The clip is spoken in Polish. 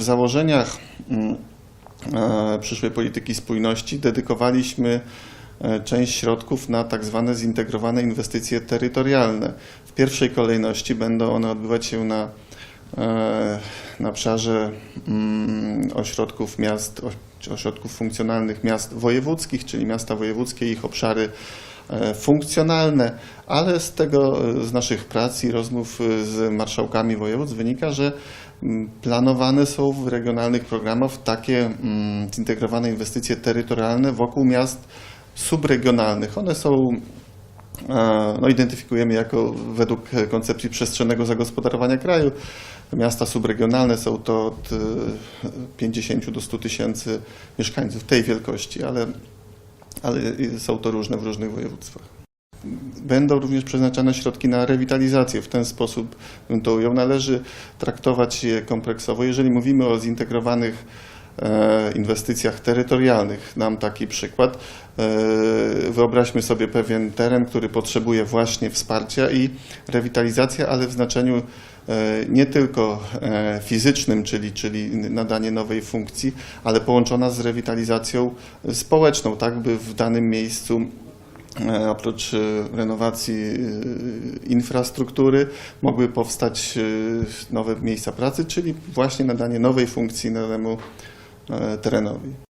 w założeniach mm, e, przyszłej polityki spójności dedykowaliśmy e, część środków na tak zwane zintegrowane inwestycje terytorialne. W pierwszej kolejności będą one odbywać się na, e, na obszarze mm, ośrodków miast, ośrodków funkcjonalnych miast wojewódzkich, czyli miasta wojewódzkie i ich obszary funkcjonalne, ale z tego, e, z naszych prac i rozmów e, z marszałkami województw wynika, że mm, planowane są w regionalnych programach takie mm, zintegrowane inwestycje terytorialne wokół miast subregionalnych. One są e, no, identyfikujemy jako według koncepcji przestrzennego zagospodarowania kraju. Miasta subregionalne są to od e, 50 do 100 tysięcy mieszkańców tej wielkości, ale, ale są to różne w różnych województwach. Będą również przeznaczane środki na rewitalizację. W ten sposób to ujął. Należy traktować je kompleksowo. Jeżeli mówimy o zintegrowanych inwestycjach terytorialnych, dam taki przykład. E, Wyobraźmy sobie pewien teren, który potrzebuje właśnie wsparcia i rewitalizacja, ale w znaczeniu e, nie tylko e, fizycznym, czyli, czyli nadanie nowej funkcji, ale połączona z rewitalizacją społeczną, tak by w danym miejscu E, Oprócz e, renowacji e, infrastruktury mogły powstać e, nowe miejsca pracy, czyli właśnie nadanie nowej funkcji danemu e, terenowi.